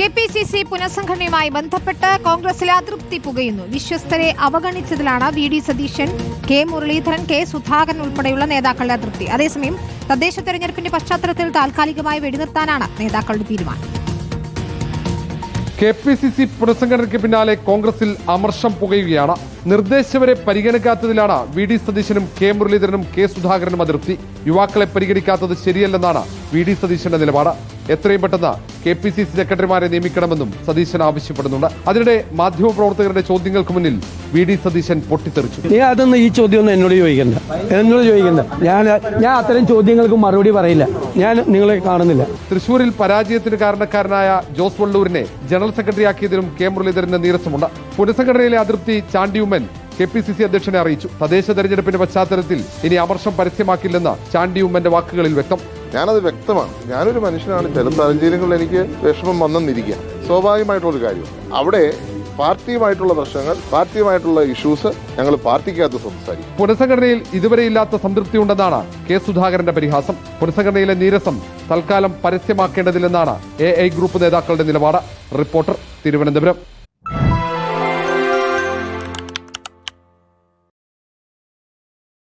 K P C C പുനഃസംഘടനയുമായി ബന്ധപ്പെട്ട് കോൺഗ്രസിൽ അതൃപ്തി പുകയുന്നു. വിശ്വസ്തരെ അവഗണിച്ചതിലാണ് V D Satheesan K Muraleedharan K Sudhakaran ഉൾപ്പെടെയുള്ള നേതാക്കളുടെ അതൃപ്തി. അതേസമയം തദ്ദേശ തെരഞ്ഞെടുപ്പിന്റെ പശ്ചാത്തലത്തിൽ താൽക്കാലികമായി വെടിനിർത്താനാണ് നേതാക്കളുടെ തീരുമാനം. കെ പി സി സി പുനഃസംഘടനയ്ക്ക് പിന്നാലെ കോൺഗ്രസിൽ അമർഷം പുകയുകയാണ്. നിർദ്ദേശവരെ പരിഗണിക്കാത്തതിലാണ് വി ഡി സതീശനും കെ മുരളീധരനും കെ സുധാകരനും അതൃപ്തി. യുവാക്കളെ പരിഗണിക്കാത്തത് ശരിയല്ലെന്നാണ് വി ഡി സതീശന്റെ നിലപാട്. എത്രയും പെട്ടെന്ന് കെ പി സി സി സെക്രട്ടറിമാരെ നിയമിക്കണമെന്നും സതീശൻ ആവശ്യപ്പെടുന്നുണ്ട്. അതിനിടെ മാധ്യമപ്രവർത്തകരുടെ ചോദ്യങ്ങൾക്ക് മുന്നിൽ വി ഡി സതീശൻ പൊട്ടിത്തെറിച്ചു. നീ അതൊന്നും ഈ ചോദ്യം ഒന്നും എന്നോട് ചോദിക്കണ്ട. എന്നോട് ചോദിക്കണ്ട. ഞാൻ ഞാൻ അത്തരം ചോദ്യങ്ങൾക്ക് മറുപടി പറയില്ല. ഞാൻ നിങ്ങളെ കാണുന്നില്ല. തൃശൂരിൽ പരാജയത്തിന് കാരണക്കാരനായ ജോസ് വള്ളൂരിനെ ജനറൽ സെക്രട്ടറിയാക്കിയതിലും കെ മുരളീധരന് നീരസമുണ്ട്. പുനഃസംഘടനയിലെ അതിർത്തി Chandy Oommen K P C C അധ്യക്ഷനെ അറിയിച്ചു. തദ്ദേശ തെരഞ്ഞെടുപ്പിന്റെ പശ്ചാത്തലത്തിൽ ഇനി അമർഷം പരസ്യമാക്കില്ലെന്ന് ചാണ്ടിയുമ്മന്റെ വാക്കുകളിൽ വ്യക്തം. ഞാനത് വ്യക്തമാണ്. ഞാനൊരു മനുഷ്യനാണ്. ചില സാഹചര്യങ്ങളിൽ എനിക്ക് വിഷമം വന്നെന്നിരിക്കുക സ്വാഭാവികമായിട്ടുള്ള ഒരു കാര്യം. അവിടെ പാർട്ടിയുമായിട്ടുള്ള പ്രശ്നങ്ങൾ പാർട്ടിയുമായിട്ടുള്ള ഇഷ്യൂസ് ഞങ്ങൾ പാർട്ടിക്കകത്ത് സംസാരിക്കും. പുനഃസംഘടനയിൽ ഇതുവരെ ഇല്ലാത്ത സംതൃപ്തി ഉണ്ടെന്നാണ് കെ സുധാകരന്റെ പരിഹാസം. പുനഃസംഘടനയിലെ നീരസം തൽക്കാലം പരസ്യമാക്കേണ്ടതില്ലെന്നാണ് എ ഐ ഗ്രൂപ്പ് നേതാക്കളുടെ നിലപാട്. റിപ്പോർട്ടർ തിരുവനന്തപുരം.